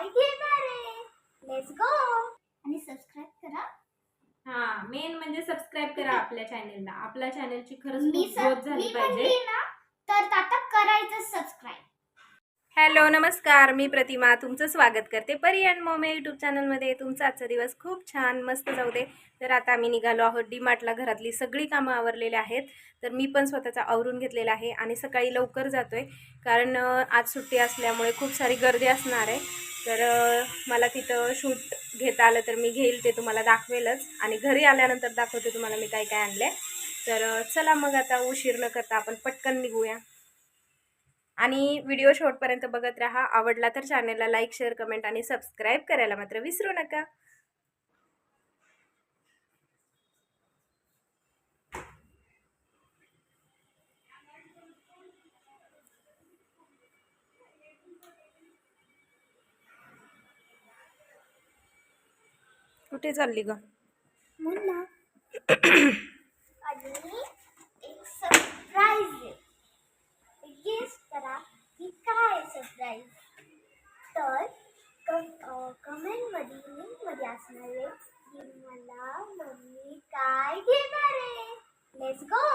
काय घेणार आहे लेट्स गो आणि सबस्क्राईब करा. हा मेन म्हणजे सबस्क्राईब करा आपल्या चॅनेलला आपल्या चॅनेलची खरंच मी खूप ग्रोथ झाली मी पाहिजे. म्हणली ना तर आता करायचं सबस्क्राईब हॅलो नमस्कार. मी प्रतिमा. तुमचं स्वागत करते परी अँड मोमे यूट्यूब चॅनलमध्ये तुमचा आजचा दिवस खूप छान मस्त जाऊ दे. तर आता आम्ही निघालो आहोत डी मार्टला घरातली सगळी कामं आवरलेली आहेत. तर मी पण स्वतःचा आवरून घेतलेला आहे आणि सकाळी लवकर जातो आहे कारण आज सुट्टी असल्यामुळे खूप सारी गर्दी असणार आहे. तर मला तिथं शूट घेता आलं तर मी घेईल ते तुम्हाला दाखवेलच. आणि घरी आल्यानंतर दाखवते तुम्हाला मी काय काय आणलं तर चला मग आता उशीर न करता आपण पटकन निघूया. आणि व्हिडिओ शेवटपर्यंत बघत राहा. आवडला तर चॅनलला लाईक शेअर कमेंट आणि सबस्क्राईब करायला मात्र विसरू नका. कुठे चालली ग मुन्ना आणि एक सरप्राईज आहे गेस करा की काय आहे सरप्राईज तर कमेंटमध्ये लिंकमध्ये असणार आहे की मला मम्मी काय घेणार आहे लेट्स गो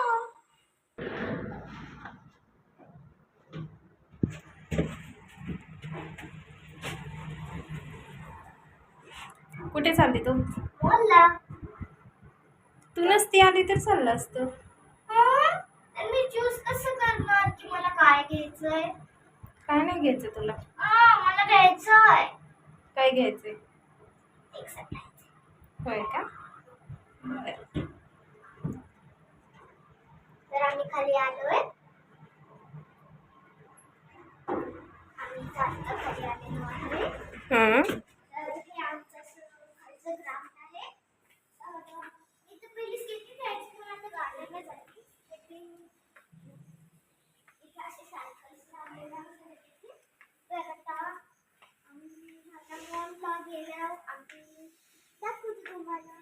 कुठे चालली तू बोला तू नसती आली तर चाललं असतं. मी चूज कसं करणार की मला काय घ्यायचंय? काय नाही घ्यायचं तुला. मला घ्यायचंय. काय घ्यायचंय? होय का? बरं. तर आम्ही खाली आलोय. आम्ही खाली आलेलो आहे. असं ग्राउंड आहे तर इथं पहिली स्केटिंग खेळायची पण आता गार्डनला जायची स्केटिंग इथे असे सायकल्स लावलेले आहेत तर आता आम्ही आता मॉलला गेल्यावर आम्ही दाखवतो तुम्हाला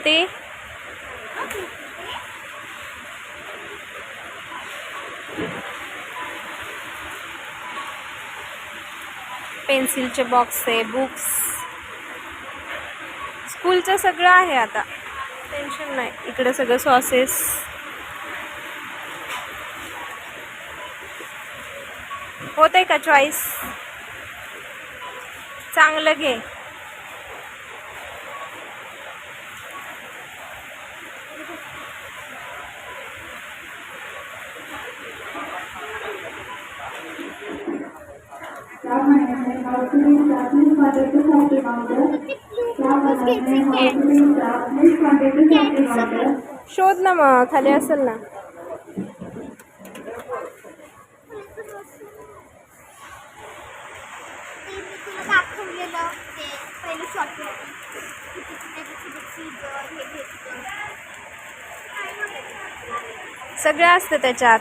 घेते पेन्सिलचे बॉक्स आहे बुक्स स्कूलचं सगळं आहे आता. टेन्शन नाही. इकडे सगळं सॉसेस होत आहे का चॉईस चांगलं घे. शोध ना मग खाली असेल ना. सगळं असतं त्याच्यात.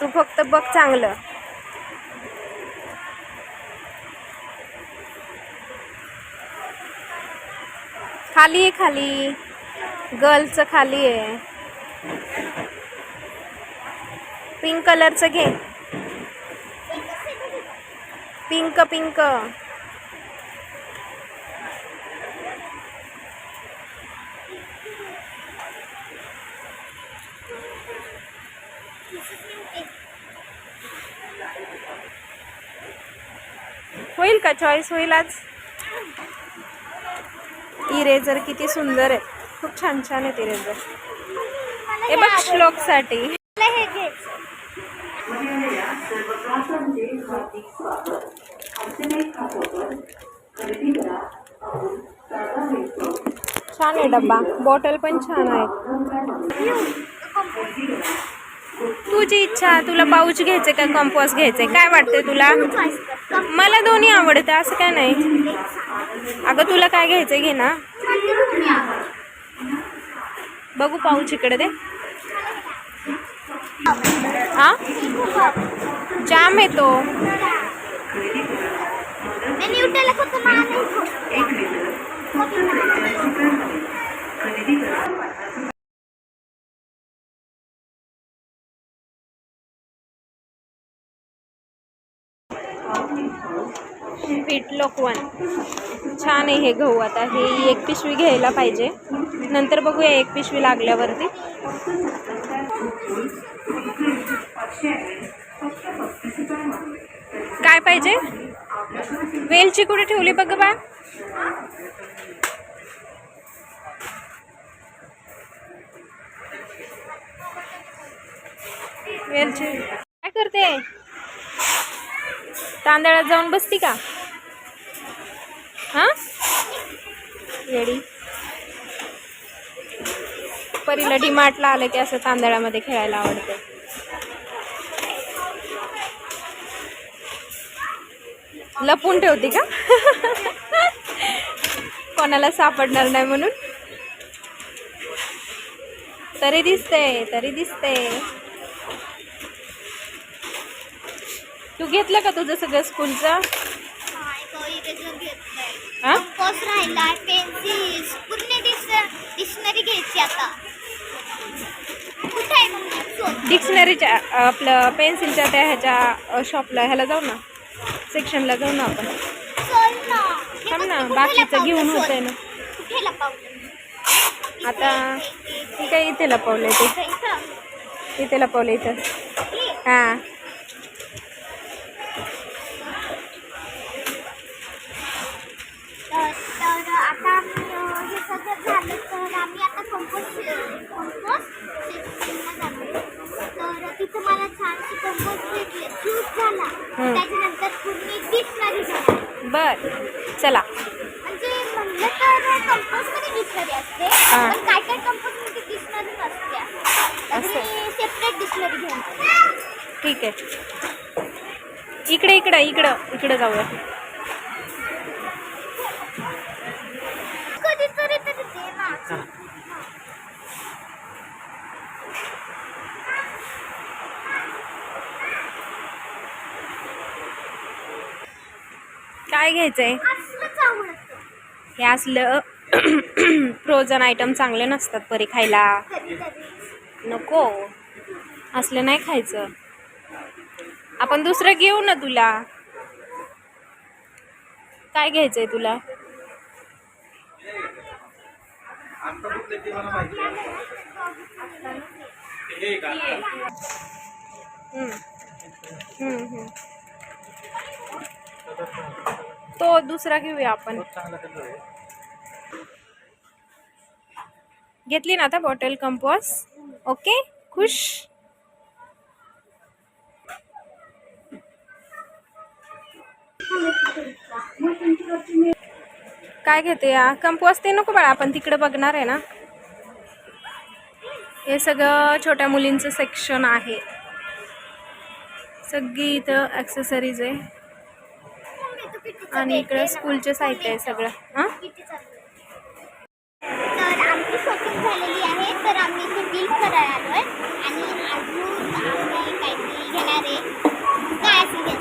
तू फक्त बघ चांगलं. खाली आहे खाली. गर्लचं खाली आहे. पिंक कलरचं घे. पिंक पिंक होईल का चॉईस होईल आज? इरेझर किती सुंदर आहे. खूप छान छान आहेत इरेझर मला हे बघ. श्लोकसाठी छान आहे डब्बा. बॉटल पण छान आहे. तुझी इच्छा तुला पाऊच घ्यायचे का कंपॉस घ्यायचे? काय वाटतंय तुला? मला दोन्ही आवडतं असं काय नाही. अगं तुला काय घ्यायचं घे ना. बघू पाऊच इकडे दे. हा जाम येतो Thank you. पीठ लोकवन. छान आहे हे गहू आता. हे एक पिशवी घ्यायला पाहिजे. नंतर बघूया एक पिशवी लागल्यावरती. काय पाहिजे? वेलची कुठे ठेवली बघ बा. वेलची काय करते? तांदळात जाऊन बसती का? हा? रेडी परीला डीमार्टला आलं की असं तांदळामध्ये खेळायला आवडतं लपून ठेवती का? कोणाला सापडणार नाही म्हणून? तरी दिसते तरी दिसते तू घेतलं का तुझं सगळं स्कूलचं? हा पेन्सिल पूर्ण डिक्शनरी घ्यायची आता. आहे डिक्शनरीच्या आपलं पेन्सिलच्या त्या ह्याच्या शॉपला ह्याला जाऊ ना. सेक्शनला जाऊ ना आपण. थांब ना बाकीचं लपवलं घेऊन शोध. होतंय ना. लपवलं? आता हे काय इथे लपवलंय ते. इथे लपवलं इथं हे. घेऊन आले. ठीक आहे. इकडे इकडं इकडं इकडं जाऊया. कधीतरी तरी दे ना काय घ्यायचंय? हे असलं फ्रोझन आयटम चांगले नसतात परी खायला. नको. असलं नाही खायचं. आपण दुसरं घेऊ ना तुला. काय घ्यायचंय तुला? हम्म. हम्म, हम्म. तो दुसरा घेऊया आपण. घेतली ना आता बॉटल कंपॉस ओके? खुश? काय घेते या? कंपॉस ते नको बाळा आपण तिकडे बघणार आहे ना. हे सगळं छोट्या मुलींचं सेक्शन आहे. सगळी इथं ॲक्सेसरीज आहे. आणि इकडं स्कूलचे साहित्य आहे सगळं. हां? तर आमची शॉपिंग झालेली आहे. तर आम्ही इथे बिल करायला आहे आणि अजून आम्ही काहीतरी घेणार आहे. काय असेल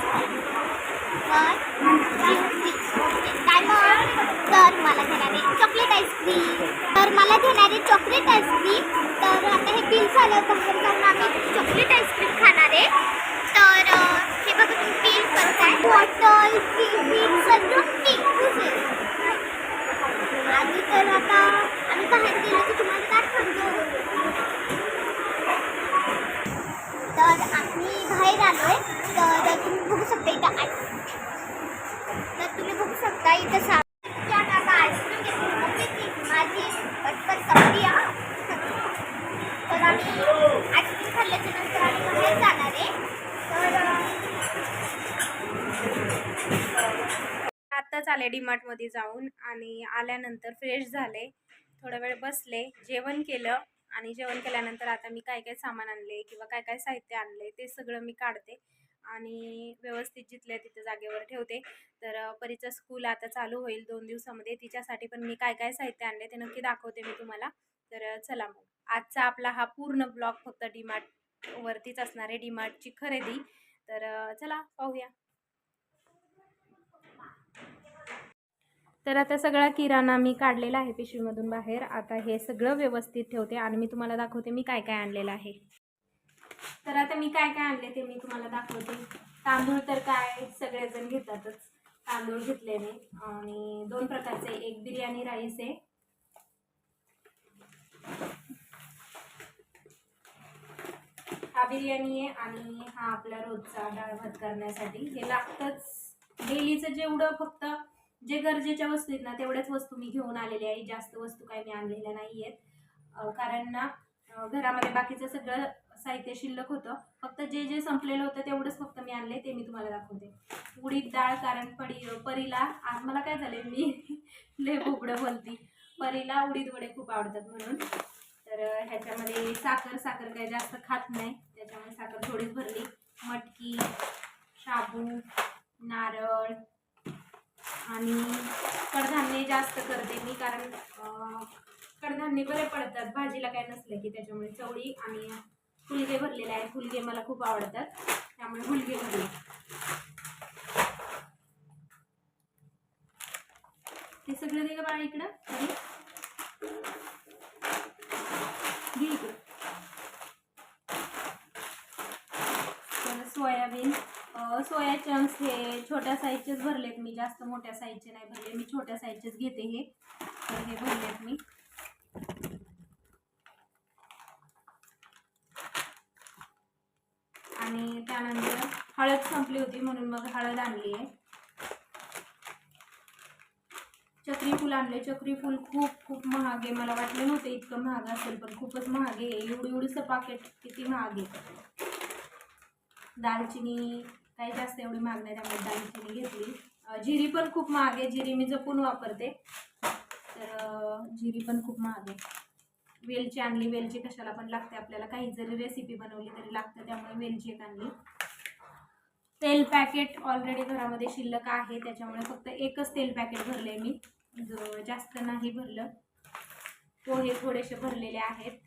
काय मग तर मला घेणार आहे चॉकलेट आईस्क्रीम तर मला घेणार आहे चॉकलेट आईस्क्रीम तर आता हे बिल झालं तर जाऊन आम्ही चॉकलेट आईस्क्रीम खाणार आहे. तर अं, हे बघा तुम्ही बिल करताय बॉटल बिल सगळं टिकूच आहे आधी तर आता आम्ही बाहेर गेलो की तुम्हाला दाखवतो तर आम्ही बाहेर आलोय तर तुम्ही बघू शकता इथं आईस तर तुम्ही बघू शकता इथं सा आता आईस्क्रीम घेतली मम्मी ती माझी पटकन संपली हा. तर आम्ही आईस्क्रीम खाल्ल्याच्या नंतर आम्ही बाहेर जाणार आहे मध्ये जाऊन आणि आल्यानंतर फ्रेश झाले. थोडा वेळ बसले जेवण केलं आणि जेवण केल्यानंतर आता मी काय काय सामान आणले किंवा काय काय साहित्य आणले ते सगळं मी काढते आणि व्यवस्थित जिथल्या तिथं जागेवर ठेवते. तर परीचं स्कूल आता चालू होईल दोन दिवसामध्ये. तिच्यासाठी पण मी काय काय साहित्य आणले ते नक्की दाखवते मी तुम्हाला. तर चला मग. आजचा आपला हा पूर्ण ब्लॉग फक्त डीमार्ट वरतीच असणार आहे डीमार्टची खरेदी. तर चला पाहूया. तर आता सगळा किराणा मी काढलेला आहे पिशवीमधून बाहेर. आता हे सगळं व्यवस्थित ठेवते आणि मी तुम्हाला दाखवते मी काय काय आणलेलं आहे. तर आता मी काय काय आणले ते मी तुम्हाला दाखवते. तांदूळ तर काय सगळेजण घेतातच. तांदूळ घेतले मी. आणि दोन प्रकारचे एक बिर्याणी राईस आहे. हा बिर्याणी आहे आणि हा आपला रोजचा डाळ भात करण्यासाठी. हे लागतंच. डेलीचं जेवढं फक्त जे गरजेच्या वस्तू आहेत ना तेवढ्याच वस्तू मी घेऊन आलेल्या आहे. जास्त वस्तू काही मी आणलेल्या नाही आहेत कारण ना घरामध्ये बाकीचं सगळं साहित्य शिल्लक होतं. फक्त जे जे संपलेलं होतं तेवढंच फक्त मी आणले ते मी तुम्हाला दाखवते. उडीद डाळ कारण पडी परीला आज मला काय झालं मी लय बोबडं बोलती. परीला उडीद वडे खूप आवडतात म्हणून. तर ह्याच्यामध्ये साखर साखर काही जास्त खात नाही. त्याच्यामुळे साखर थोडीच भरली. मटकी शाबू नारळ आणि कडधान्य जास्त करते मी कारण कडधान्य बरे पडतात. भाजीला काय नसलं की त्याच्यामुळे चवळी आणि फुलगे भरलेले आहेत. फुलगे मला खूप आवडतात. त्यामुळे फुलगे भरले. ते सगळं दे का बाळा इकडं. घे इकडं. सोया चंक्स हे छोट्या साईजचेच भरलेत मी. जास्त मोठ्या साईजचे नाही भरले. मी छोट्या साईजचेच घेते हे. तर हे भरलेत मी. आणि त्यानंतर हळद संपली होती म्हणून मग हळद आणली आहे. चक्री फूल आणले. चक्री फूल खूप खूप महाग आहे. मला वाटले नव्हते इतकं महाग असेल पण खूपच महाग आहे. एवढी एवढीचं पाकेट किती महाग आहे. दालचिनी काही जास्त एवढी महाग नाही त्यामुळे दालचिनी घेतली. जिरी पण खूप महाग आहे जिरी मी जपून वापरते. तर जिरी पण खूप महाग आहे वेलची आणली वेलची कशाला पण लागते आपल्याला. काही जरी रेसिपी बनवली तरी लागतं त्यामुळे वेलची एक आणली. तेल पॅकेट ऑलरेडी घरामध्ये शिल्लक आहे त्याच्यामुळे फक्त एकच तेल पॅकेट भरले मी. जो जास्त नाही भरलं. पोहे थोडेसे भरलेले आहेत.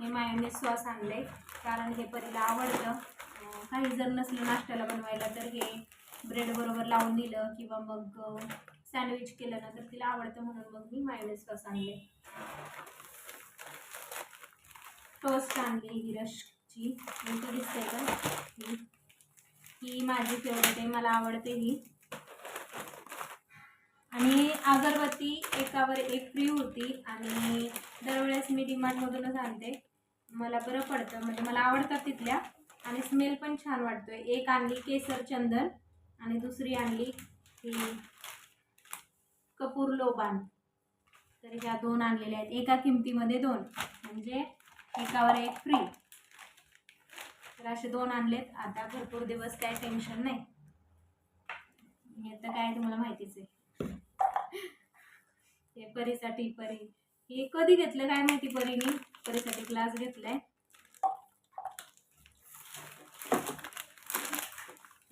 हे मायोनीज सॉस आणले कारण हे परीला आवडतं. काही जर नसलं नाश्त्याला बनवायला तर हे ब्रेड बरोबर लावून दिलं किंवा मग सँडविच केलं ना तर तिला आवडतं म्हणून मग मी मायनेस सॉस आणले. टोस्ट आणली ही रशची नेमकं दिसतंय का? ही. माझी फेवरेट आहे मला आवडते ही. आणि अगरबत्ती एकावर एक फ्री होती आणि दरवेळेस मी डिमांडमधूनच आणते. मला बरं पडतं म्हणजे मला आवडतात तिथल्या. आणि स्मेल पण छान वाटतोय. एक आणली केसर चंदन आणि दुसरी आणली ही कपूर लोबान. तर ह्या दोन आणलेल्या आहेत. एका किमतीमध्ये दोन. म्हणजे एकावर एक फ्री तर असे दोन आणलेत. आता भरपूर दिवस काय टेन्शन नाही. हे तर काय तुम्हाला माहितीच आहे. हे परीसाठी परी. हे कधी घेतलं काय माहिती परीने? परीसाठी क्लास घेतलाय.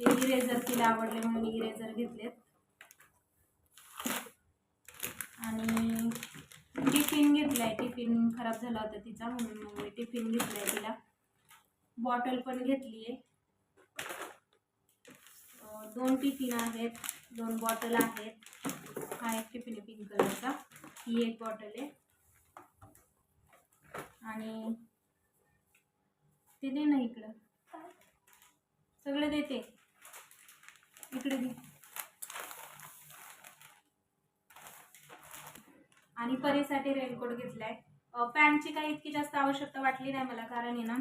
ते इरेझर तिला आवडले म्हणून मी इरेझर घेतलेत. आणि टिफिन घेतलाय. टिफिन खराब झाला होता तिचा म्हणून मग मी टिफिन घेतलाय तिला. बॉटल पण घेतली आहे दोन टिफिन आहेत. दोन बॉटल आहेत. हा एक टिफिन आहे पिंक कलरचा ही एक बॉटल आहे. आणि ते दे ना इकडं. सगळं देते. इकडे दे आणि परीसाठी रेनकोट घेतलाय. पॅन्टची काही इतकी जास्त आवश्यकता वाटली नाही मला कारण आहे ना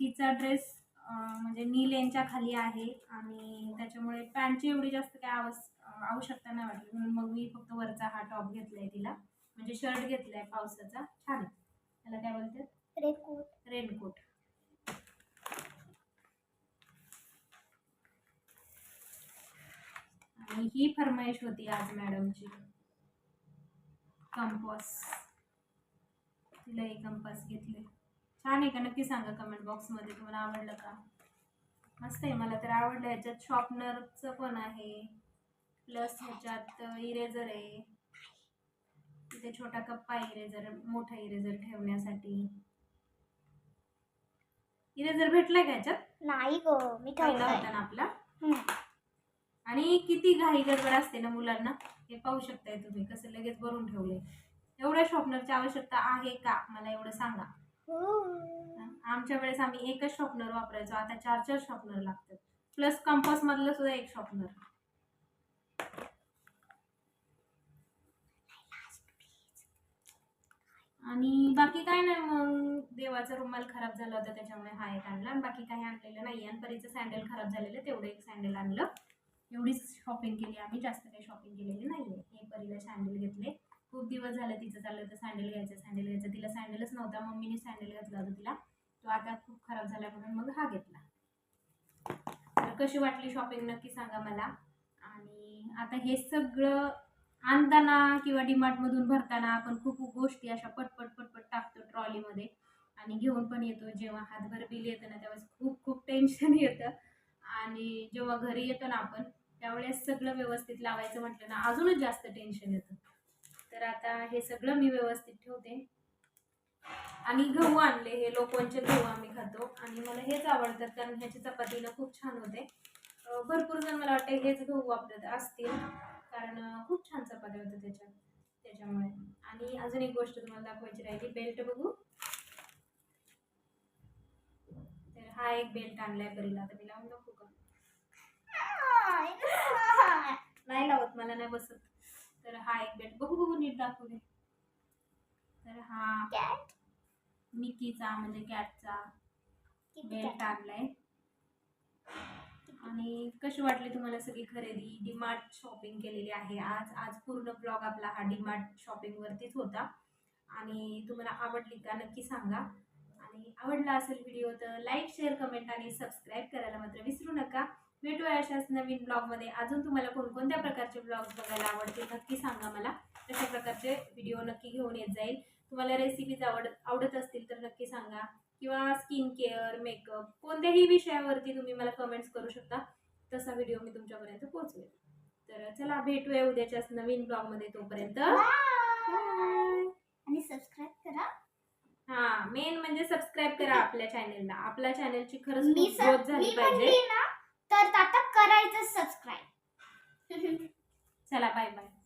तिचा ड्रेस म्हणजे नी लेनच्या खाली आहे आणि त्याच्यामुळे पॅन्टची एवढी जास्त काय आवस आवश्यकता नाही वाटली. म्हणून मग मी फक्त वरचा हा टॉप घेतलाय तिला. म्हणजे शर्ट घेतलाय पावसाचा. छान त्याला काय बोलतात? रेनकोट. रेनकोट. आणि ही फरमाईश होती आज मॅडमची. कंपॉस. तिला एक कंपास घेतले. छान आहे का? नक्की सांगा कमेंट बॉक्समध्ये तुम्हाला आवडलं का? मस्त आहे. मला तर आवडलं. ह्याच्यात शॉर्पनरचं पण आहे. प्लस ह्याच्यात इरेझर आहे. तिथे छोटा कप्पा इरेझर मोठा इरेझर ठेवण्यासाठी. इरेझर भेटलाय का ह्याच्यात नाही गो. मी होता ना आपला. आणि किती घाई गडबड असते ना मुलांना हे पाहू शकताय तुम्ही कसं लगेच भरून ठेवले एवढ्या शॉपनरची आवश्यकता आहे का? मला एवढं सांगा. आमच्या वेळेस आम्ही एकच शॉपनर वापरायचो आता चार चार शॉपनर लागतात. प्लस कंपास मधलं सुद्धा एक शॉपनर आणि बाकी काय नाही मग देवाचा रुमाल खराब झाला होता त्याच्यामुळे हा एक आणला आणि बाकी काही आणलेलं नाही. आणि परीचं सँडल खराब झालेलं तेवढं एक सँडल आणलं. एवढीच शॉपिंग केली. आम्ही जास्त काही शॉपिंग केलेली नाही आहे हे परीला सँडल घेतले. खूप दिवस झालं तिचं चाललं होतं सँडल घ्यायचं सँडल घ्यायचं. तिला सँडलच नव्हता. मम्मीने सँडल घातला होता तिला. तो आता खूप खराब झाला म्हणून मग हा घेतला. तर कशी वाटली शॉपिंग नक्की सांगा मला. आणि आता हे सगळं आणताना किंवा डिमार्टमधून भरताना आपण खूप गोष्टी अशा पटपट पटपट टाकतो ट्रॉलीमध्ये आणि घेऊन पण येतो. जेव्हा हातभर बिल येतं ना त्यावेळेस खूप खूप टेन्शन येतं. आणि जेव्हा घरी येतो ना आपण त्यावेळेस सगळं व्यवस्थित लावायचं म्हटलं ना अजूनच जास्त टेन्शन येतं. तर आता हे सगळं मी व्यवस्थित ठेवते. आणि गहू आणले हे लोकांचे गहू आम्ही खातो. आणि मला हेच आवडतात कारण ह्याची चपातीनं खूप छान होते. भरपूर जण मला वाटतं हेच गहू वापरत असतील कारण खूप छान चपात्या होत्या त्याच्या त्याच्यामुळे. आणि अजून एक गोष्ट तुम्हाला दाखवायची राहिली बेल्ट बघू. तर हा एक बेल्ट आणलाय बरीला आता मी लावून नको का? नाही लावत मला नाही बसत. तर हा एक बेल्ट बघू बघू नीट दाखवू दे. तर हा Cat? मिकीचा म्हणजे कॅटचा बेल्ट? आणलाय. आणि कशी वाटली तुम्हाला सगळी खरेदी? डीमार्ट शॉपिंग केलेली आहे आज. आज पूर्ण ब्लॉग आपला हा डीमार्ट शॉपिंगवरतीच होता. आणि तुम्हाला आवडली का नक्की सांगा. आणि आवडला असेल व्हिडिओ तर लाईक शेअर कमेंट आणि सबस्क्राईब करायला मात्र विसरू नका. भेटूया अशाच नवीन ब्लॉगमध्ये. अजून तुम्हाला कोणकोणत्या प्रकारचे ब्लॉग्स बघायला आवडतील नक्की सांगा मला. तशा प्रकारचे व्हिडिओ नक्की घेऊन येत जाईल. तुम्हाला रेसिपीज आवडत आवडत असतील तर नक्की सांगा. किंवा स्किन केअर मेकअप कोणत्याही विषयावरती तुम्ही मला कमेंट्स करू शकता. तसा व्हिडिओ मी तुमच्यापर्यंत पोहोचवेल. तर चला भेटूया उद्याच्याच नवीन ब्लॉगमध्ये तोपर्यंत. आणि सबस्क्राईब करा. हा मेन म्हणजे सबस्क्राईब करा आपल्या चॅनेलला आपल्या चॅनेलची खरंच ग्रोथ झाली पाहिजे. तर आता करायचं सबस्क्राईब चला बाय बाय